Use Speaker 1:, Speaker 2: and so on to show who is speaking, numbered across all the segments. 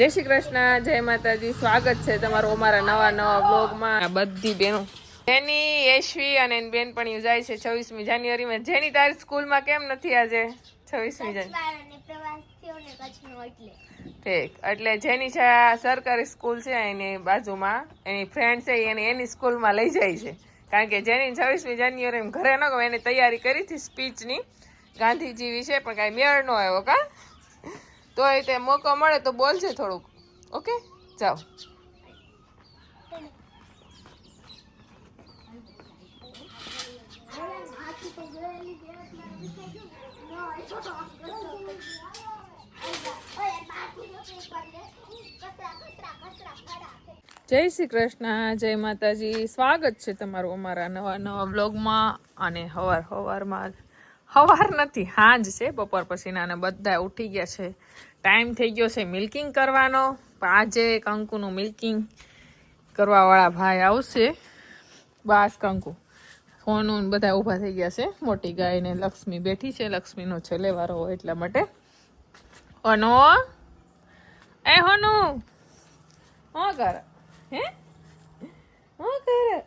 Speaker 1: જય શ્રી કૃષ્ણ જય માતાજી. સ્વાગત છે તમારું અમારા નવા નવા બ્લોગમાં બધી બેનો જેની યશવી અને એની બેન પણ જાય છે છવ્વીસમી જાન્યુઆરીમાં. જેની તારી સ્કૂલમાં કેમ નથી આજે? છવ્વીસમી જાન્યુઆરી
Speaker 2: એટલે.
Speaker 1: ઠીક. એટલે જેની છે સરકારી સ્કૂલ છે એની બાજુમાં એની ફ્રેન્ડ છે એને એની સ્કૂલમાં લઈ જાય છે. કારણ કે જેની છવ્વીસમી જાન્યુઆરી ઘરે ન ગમે એની તૈયારી કરી હતી સ્પીચની. ગાંધીજી વિશે પણ કાંઈ મેળ ન આવ્યો કા? તો એ તે મોકો મળે તો બોલજે થોડુંક. ઓકે? જાઓ. જય શ્રી કૃષ્ણ, જય માતાજી. સ્વાગત છે તમારું અમારા નવા નવા બ્લોગમાં અને હવાર હવારમાં હવાર નથી, હાંજ છે. બપોર પછીના અને બધા ઉઠી ગયા છે. ટાઈમ થઈ ગયો છે મિલ્કિંગ કરવાનો. આજે કંકુનું મિલ્કિંગ કરવાવાળા ભાઈ આવશે. બાસ કંકુ. સોનું બધા ઊભા થઈ ગયા છે. મોટી ગાયને લક્ષ્મી બેઠી છે. લક્ષ્મીનો છેલ્લે વારો હોય એટલા માટે. અનો એ હોનુ. હું કર. હે? હું કર.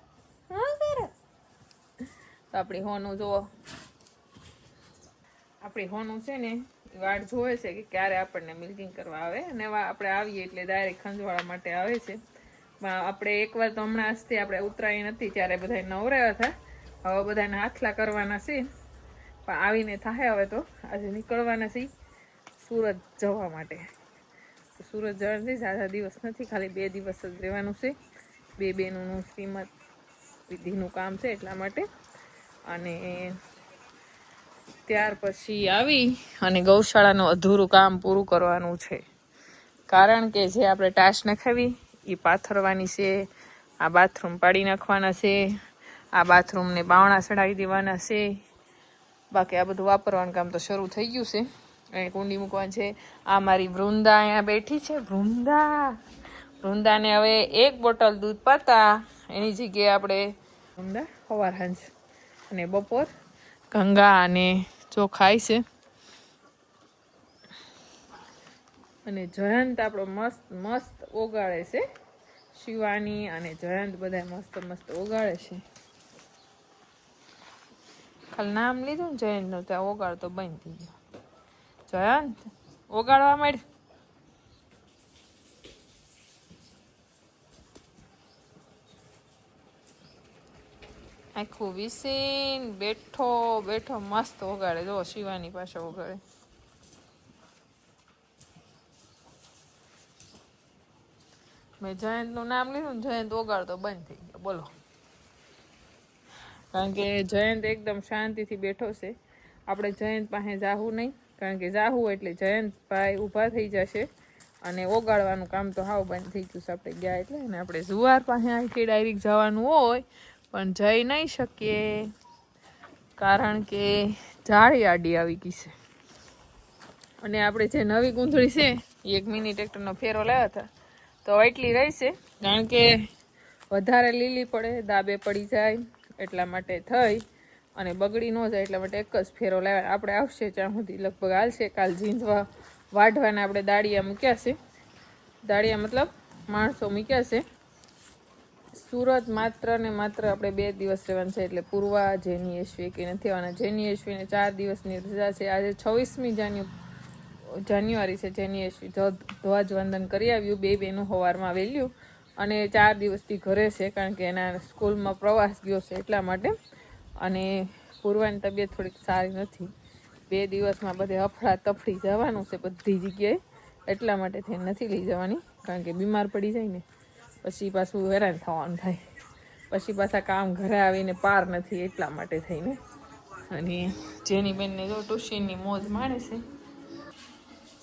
Speaker 1: હું કર. તો આપણી હોનું જુઓ. આપણી હોનું છે ને વાટ જોવે છે કે ક્યારે આપણને મિલ્કિંગ કરવા આવે. અને આપણે આવીએ એટલે ડાયરેક્ટ ખંજવાળા માટે આવે છે. પણ આપણે એકવાર તો હમણાં આજથી આપણે ઉતરાયણ નથી ત્યારે બધા નવરાયા હતા. હવે બધાને હાથલા કરવાના છે. પણ આવીને થાય હવે તો. આજે નીકળવાના છે સુરત જવા માટે. તો સુરત જવાની ઝાઝા દિવસ નથી, ખાલી બે દિવસ જ રહેવાનું છે. બે બેનોનું શ્રીમત વિધિનું કામ છે એટલા માટે. અને ત્યાર પછી આવી અને ગૌશાળાનું અધૂરું કામ પૂરું કરવાનું છે. કારણ કે જે આપણે ટાશ નખાવી એ પાથરવાની છે, આ બાથરૂમ પાડી નાખવાના છે, આ બાથરૂમને બાવણા ચડાવી દેવાના છે. બાકી આ બધું વાપરવાનું કામ તો શરૂ થઈ ગયું છે. અહીં કુંડી મૂકવાની છે. આ મારી વૃંદા અહીંયા બેઠી છે. વૃંદા! વૃંદાને હવે એક બોટલ દૂધ પાતા. એની જગ્યાએ આપણે વૃંદા સવાર હાંજ અને બપોર, ગંગા અને જો ખાય છે. અને જયંત આપણો મસ્ત મસ્ત ઓગાળે છે. શિવાની અને જયંત બધા મસ્ત મસ્ત ઓગાળે છે. ખાલી નામ લીધું ને જયંતનું, ત્યાં ઓગાળતો બંધ થઈ ગયો. જયંત, ઓગાળવા માંડ. આખું વિસીન, બેઠો બેઠો, મસ્ત ઓગાડે જો, શિવાની પાસે ઓગાડે મેં જયંતનું નામ લીધું જયંત ઓગાડતો બંધ થઈ ગયો. બોલો. કારણ કે જયંત એકદમ શાંતિથી બેઠો છે. આપણે જયંત પાસે જાહું નહીં. કારણ કે જાહું એટલે જયંતભાઈ ઊભા થઈ જશે અને ઓગાળવાનું કામ તો હાવ બંધ થઈ ગયું છે. આપણે ગયા એટલે અને આપણે જુવાર પાસે આખી ડાયરેક્ટ જવાનું હોય પણ જઈ નહીં શકીએ. કારણ કે જાળી આડી આવી ગઈ છે. અને આપણે જે નવી ગૂંથળી છે, એ એક મિની ટ્રેક્ટરનો ફેરો લાવ્યા હતા. તો એટલી રહેશે કારણ કે વધારે લીલી પડે દાબે પડી જાય, એટલા માટે થઈ. અને બગડી ન જાય, એટલા માટે એક જ ફેરો લાવ્યા આપણે આવશે ત્યાં સુધી લગભગ હાલશે. કાલ ઝીંઝવા વાઢવાના આપણે દાળિયા મૂક્યા છે. દાળિયા મતલબ માણસો મૂક્યા છે. સુરત માત્ર ને માત્ર આપણે બે દિવસ રહેવાનું છે, એટલે પૂર્વા જેની યશવી કે નથી આવવાના. જેની યશવીને ચાર દિવસની રજા છે. આજે છવ્વીસમી જાન્યુ, જાન્યુઆરી છે જેની ધ્વજ- ધ્વજવંદન કરી આવ્યું. બે બેનું સવારમાં વહેલ્યું અને ચાર દિવસથી ઘરે છે કારણ કે એના સ્કૂલમાં પ્રવાસ ગયો છે એટલા માટે. અને પૂર્વાની તબિયત થોડીક સારી નથી. બે દિવસમાં બધે અફડા તફડી જવાનું છે બધી જગ્યાએ. એટલા માટે થઈને નથી લઈ જવાની કારણ કે બીમાર પડી જાય ને. પછી પાછું હેરાન થવાનું થાય. પછી પાછા કામ ઘરે આવીને પાર નથી એટલા માટે થઈને. અને જેની બેનને જો ટુશીની મોજ માણે છે.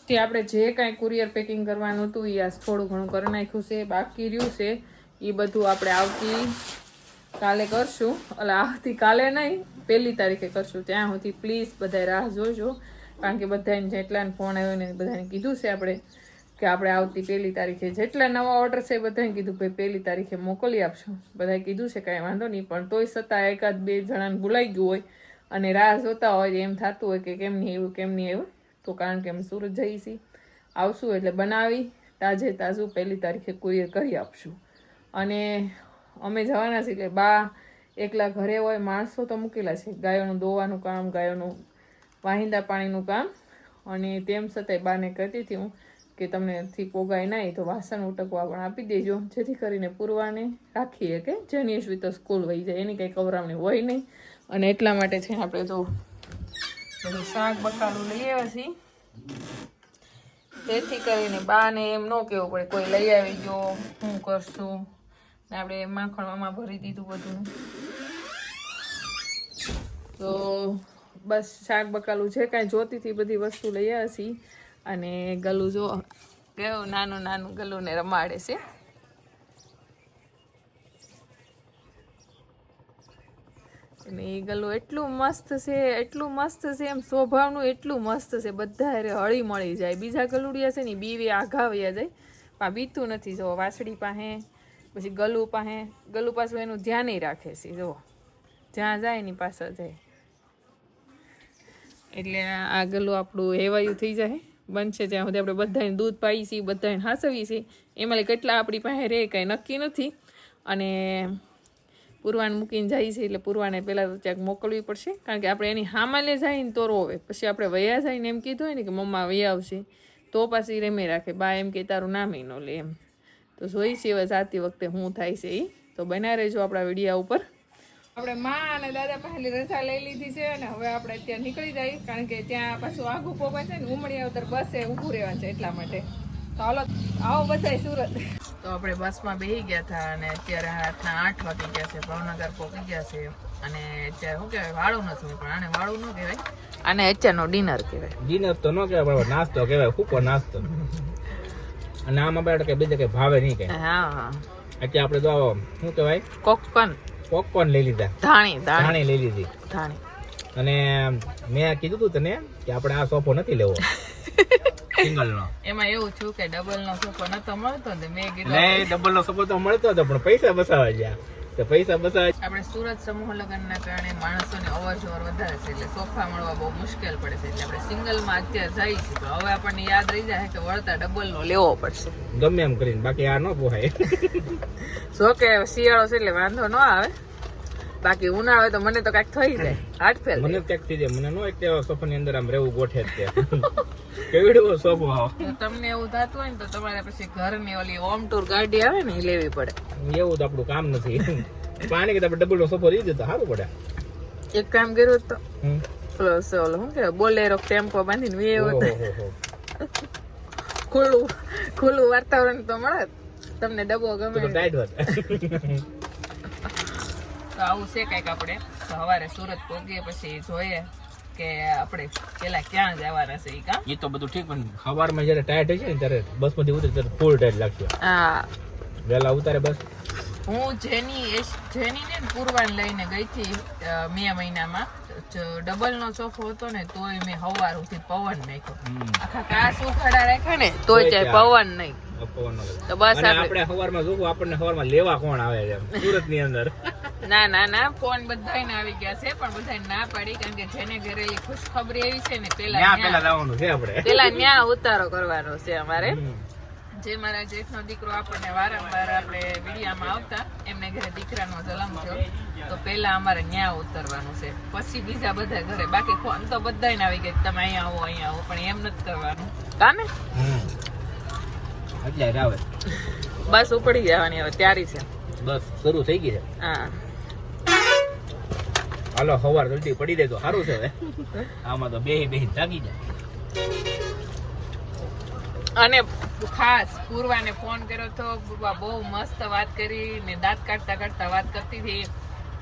Speaker 1: તે આપણે જે કાંઈ કુરિયર પેકિંગ કરવાનું હતું એ આ થોડું ઘણું કરી નાખ્યું છે, બાકી રહ્યું છે. એ બધું આપણે આવતી કાલે કરશું. એટલે આવતી કાલે નહીં, પહેલી તારીખે કરશું. ત્યાં સુધી પ્લીઝ બધા રાહ જોજો. કારણ કે બધાને જેટલાને ફોન આવ્યો ને બધાને કીધું છે આપણે. કે આપણે આવતી પહેલી તારીખે જેટલા નવા ઓર્ડર છે બધાને કીધું ભાઈ પહેલી તારીખે મોકલી આપશો. બધાએ કીધું છે કાંઈ વાંધો નહીં, પણ તોય છતાં એકાદ બે જણાને ભૂલાઈ ગયું હોય અને રાહ જોતા હોય એમ થતું હોય કે કેમ નહીં એવું કેમ નહીં આવ્યું તો કારણ કે અમે સુરત જઈએ છીએ. આવશું એટલે બનાવી, તાજે તાજું પહેલી તારીખે કુરિયર કરી આપશું. અને અમે જવાના છીએ એટલે બા એકલા ઘરે હોય, માણસો તો મૂકેલા છે. ગાયોનું દોવાનું કામ, ગાયોનું વાહિંદા પાણીનું કામ. અને તેમ છતાંય બાને કહેતી હતી હું કે તમને થી પોગાય નહીં તો વાસણ ઉટકવા પણ આપી દેજો. જેથી કરીને પૂરવાને રાખીએ કે જનીયશ્વી તો સ્કૂલ વહી જાય. એની કંઈ કવરામણી હોય નહીં. અને એટલા માટે છે આપણે તો બધું શાક બકાલું લઈ આવ્યા છીએ. જેથી કરીને બાને એમ ન કહેવું પડે, કોઈ લઈ આવી ગયો, હું કરશું? ને આપણે માખણમાં ભરી દીધું બધું. તો બસ શાક બકાલું જે કાંઈ જોતીથી બધી વસ્તુ લઈ આવ્યા છીએ. અને ગલું જો કેવું નાનું નાનું ગલુંને રમાડે છે. અને એ ગલું એટલું મસ્ત છે, એટલું મસ્ત છે, એમ સ્વભાવનું એટલું મસ્ત છે. બધા અરે હળી મળી જાય. બીજા ગલુડિયા છે ને, ઈ બીવે આઘાવ્યા જાય. પણ બીતું નથી, જો વાસળી પાસે, પછી ગલું પાસે. ગલું પાછું એનું ધ્યાન રાખે છે, જો. જ્યાં જાય એની પાછળ જાય. એટલે આ ગલું આપણું હેવાયું થઈ જાય. બનશે જ્યાં સુધી આપણે બધાને દૂધ પાઈ છીએ બધાને હાસવીએ છીએ. એમાં કેટલા આપણી પાસે રહે, કાંઈ નક્કી નથી. અને પૂરવાને મૂકીને જાય છે, એટલે પૂરવાને પહેલાં તો ક્યાંક મોકલવી પડશે. કારણ કે આપણે એની હામાલે જાય ને તો રોવે. પછી આપણે વયા જાય ને એમ કીધું હોય ને કે મમ્મા વયા આવશે, તો પાછી રેમે રાખે. બા એમ કે, તારું નામ એનો લે. એમ. તો જોઈ છે હવે જાતી વખતે હું થાય છે એ તો બના રહેજો આપણા વિડીયા ઉપર. આપણે માં અને દાદા પહેલી રજા લઈ લીધી છે અને હવે આપણે ત્યાં નીકળી જઈએ કારણ કે ત્યાં પાછું આઘું પોગા છે ને ઉમળી આવતર બસે ઊભું રહેવાનું છે એટલા માટે. તો હાલો આવો બધા સુરત. તો આપણે બસમાં બેસી ગયા હતા અને અત્યારે રાતના આઠ વાગી ગયા છે ભાવનગર પહોંચી ગયા છે. અને અત્યારે શું કહેવાય વાળું નથી પણ આને વાળું ન કહેવાય. આને અત્યારનો ડિનર કહેવાય.
Speaker 3: ડિનર તો ન કહેવાય પણ નાસ્તો કહેવાય સૂકો નાસ્તો. અને આમાં બેઠો કે બીજા કઈ ભાવે નહીં કઈ.
Speaker 1: હા હા.
Speaker 3: અત્યારે આપણે તો શું કહેવાય?
Speaker 1: કોકન
Speaker 3: પોપકોર્ન લઈ લીધા.
Speaker 1: ધાણી ધાણી.
Speaker 3: લઈ લીધી.
Speaker 1: ધાણી.
Speaker 3: અને મેં કીધું તું તને કે આપણે આ સોફો નથી લેવો. સિંગલ
Speaker 1: એમાં એવું થયું કે ડબલ નો સોફો નતો મળતો મેં કીધું
Speaker 3: નહીં ડબલ નો સોફો તો મળતો હતો પણ પૈસા બસાવા ગયા. તો પૈસા બસાવા
Speaker 1: આપણે સુરત સમૂહ લગ્નના કારણે માણસોને અવર જવર વધારે છે એટલે સોફા મળવા બહુ મુશ્કેલ પડે છે એટલે આપણે સિંગલમાં અત્યારે જઈએ છીએ. તો હવે આપણને યાદ રહી જાય કે વળતા ડબલ નો લેવો પડશે.
Speaker 3: ગમે એમ કરીને બાકી આ ન પોહાય.
Speaker 1: જો કે શિયાળો છે એટલે વાંધો ન આવે. બાકી ઉનાળો તો મને તો કાંઈક થઈ જાય. હાર્ટ ફેલ
Speaker 3: મને ક્યાંક થઈ જાય. મને નો એક સોફા ની અંદર આમ રહેવું ગોઠે જ કેવડો સોફો આવો
Speaker 1: તમને એવું થતું હોય ને તો તમારે પછી ઘરની ઓલી હોમ ટૂર ગાડી આવે ને એ લેવી પડે.
Speaker 3: એવું તો આપણું કામ નથી. પાણી કે આપણે ડબલ નો સોફો લઈ જતો સારું પડે.
Speaker 1: એક કામ કર્યું તો.
Speaker 3: હમ.
Speaker 1: ઓલો શું કે બોલેરો ટેમ્પો બાંધીને વે ખુલ્લું ખુલ્લું વાતાવરણ તો મળે તમને ડબ્બો ગમે
Speaker 3: તો ટાઈટ
Speaker 1: તો આવું છે કંઈક આપણે. તો સવારે સુરત પહોંચીએ પછી જોઈએ કે આપણે પેલા ક્યાં જવાના છે ઈ
Speaker 3: તો બધું ઠીક પણ સવારમાં જ્યારે ટાયર્ડ થઈ છે ને ત્યારે બસ ઉતરે ત્યારે ફૂલ ટાયર્ડ લાગશે.
Speaker 1: હા.
Speaker 3: વહેલા ઉતારે બસ.
Speaker 1: હું જેની જેની ને પૂરવાન લઈને ગઈ હતી મે મહિનામાં. ડબલ નો ચોખો હતો ને તોય મેં હવાર ઉઠી પવન નાખ્યો. આખા કાસ ઉખાડા રાખ્યા ને તોય ચાય પવન નહીં.
Speaker 3: પવન
Speaker 1: તો બસ આપણે
Speaker 3: સવારમાં જોવું આપણને સવારમાં લેવા કોણ આવે છે? સુરતની અંદર.
Speaker 1: ના ના ના ફોન બધાને આવી ગયા છે પણ બધાને ના પાડી કારણ કે જેને ઘરે એ ખુશખબરી આવી છે ને પેલા ન્યા-
Speaker 3: પેલા જવાનું છે આપણે.
Speaker 1: પેલા ન્યા ઉતારો કરવાનો છે અમારે. જે મારા જેઠનો દીકરો આપણને વારંવાર આપણે વિડીયામાં આવતા એમને ઘરે દીકરાનો જલમ થયો તો પહેલા અમારે ન્યા ઉતરવાનું છે. પછી બીજા બધા ઘરે. બાકી ફોન તો બધાને આવી ગયા તમે અહીંયા આવો અહીંયા આવો પણ એમ નથી કરવાનું. કાને. બસ ઉપડી જવાની હવે તૈયારી છે.
Speaker 3: બસ શરૂ થઈ ગઈ છે?
Speaker 1: હા.
Speaker 3: હાલો સવાર જલ્દી પડી દે તો સારું છે હવે. આમાં તો બેહી બેહી થાકી જાય.
Speaker 1: અને ખાસ પૂર્વાને ફોન કર્યો તો પૂર્વા બહુ મસ્ત વાત કરી ને દાંત કાઢતા કાઢતા વાત કરતી હતી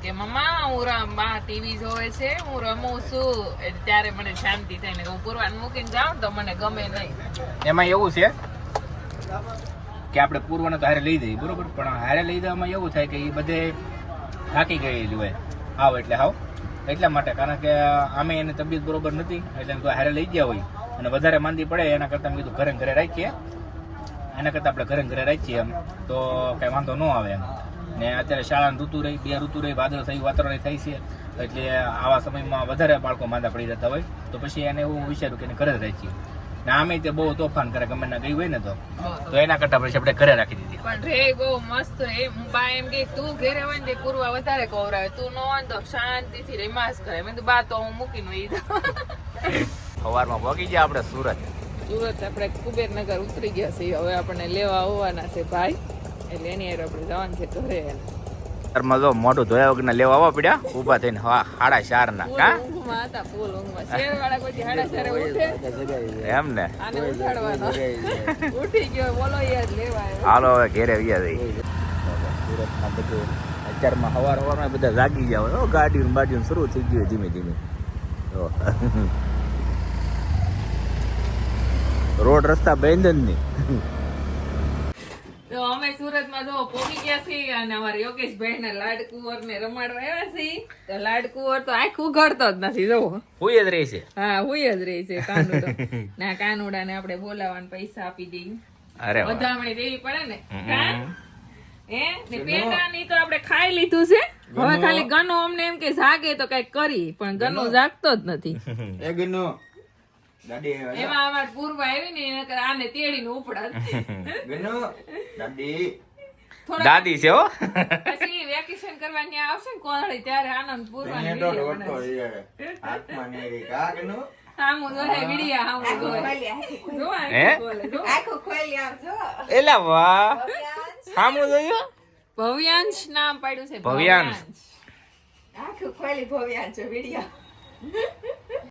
Speaker 1: કે મમ્મા હું રમ ટીવી જોવે છે હું રમું છું. એટલે ત્યારે મને શાંતિ થાય ને હું પૂર્વાને મૂકીને જાઉં તો મને ગમે નહીં.
Speaker 3: એમાં એવું છે કે આપણે પૂર્વને તો હારે લઈ જઈએ બરોબર? પણ હારે લઈ જવામાં એવું થાય કે એ બધે થાકી ગયેલી હોય. આવ એટલે હાવ. એટલા માટે, કારણ કે આમે એની તબિયત બરોબર નથી, એટલે એમ તો હારે લઈ ગયા હોય. અને વધારે માંદી પડે, એના કરતાં કીધું ઘરે ઘરે રાખીએ. એના કરતાં આપણે ઘરે ઘરે રાખીએ એમ. તો કાંઈ વાંધો ન આવે એમ. ને અત્યારે શાળાની ઋતુ રહી, બે ઋતુ રહી, વાદળ થયું, વાતાવરણ થાય છે. એટલે આવા સમયમાં વધારે બાળકો માંદા પડી જતા હોય. તો પછી એને એવું વિચાર્યું કે એને ઘરે જ રાખીએ. ને આમે તે બહુ તોફાન કરે ગમે ના ગઈ હોય ને તો. તો એના કરતા પછી આપણે ઘરે રાખી દીધી.
Speaker 1: પણ રે બહુ મસ્ત રે. હું બા એમ કે તું ઘરે હોય ને પૂરવા વધારે કવરાવે તું નો હોય તો શાંતિથી રેમાસ કરે. મેં તો બા તો હું મૂકીને જાઉં.
Speaker 3: સવારમાં પહોંચી ગયા આપણે સુરત.
Speaker 1: સુરત આપણે કુબેરનગર ઉતરી ગયા છીએ. હવે આપણને લેવા આવવાના છે ભાઈ. એટલે એની આપણે જવાનું છે ઘરે.
Speaker 3: ઘરમાં જો મોઢું ધોયા વગરના લેવા આવવા પડ્યા ઊભા થઈને હા સાડા ચાર ના કા એમ ને? હાલો હવે ઘેરે વ્યા જઈ સુરતમાં બધું અત્યારમાં સવાર સવારમાં બધા જાગી ગયા હોય. ગાડીઓ બાડીઓ શરૂ થઈ ગયું ધીમે ધીમે. રોડ રસ્તા બંધ જ નહીં.
Speaker 1: તો અમે સુરતમાં જો પોગી ગયા છીએ અને અમારા યોગેશભાઈ ને લાડ કુંવર ને રમાડવા આવ્યા છીએ. તો લાડકુંવર તો આંખ ઉઘડતો જ નથી જોવો
Speaker 3: હુઈ જ રહી છે.
Speaker 1: હા હોય જ રહી છે કાનુડો. ના કાનુડા ને આપણે બોલાવવાના પૈસા આપી દઈએ.
Speaker 3: અરે
Speaker 1: વધામણી દેવી પડે ને. કા? એ ને પેંડાની તો આપણે ખાઈ લીધું છે. હવે ખાલી ગનો અમને એમ કે જાગે તો કંઈક કરી પણ ગનો જાગતો જ નથી. એમાં અમાર પૂર્વ આવી ને એને આને તેડીને ઉપડા થોડા
Speaker 3: દાદી. છે હો.
Speaker 1: પછી વેકેશન કરવા ત્યાં આવશે ને ત્યારે આનંદ પૂર્વાની વીડિયો બનાવે હામું જોહે વિડીયા હામું જોહે જો
Speaker 3: હે?
Speaker 1: આખું ખોલે, જો.
Speaker 3: એલા વાહ. સામું જોયું
Speaker 1: ભવ્યાંશ નામ પાડ્યું છે
Speaker 3: ભવ્યાંશ.
Speaker 1: આખું ખોલી ભવ્યાંશ વીડિયો.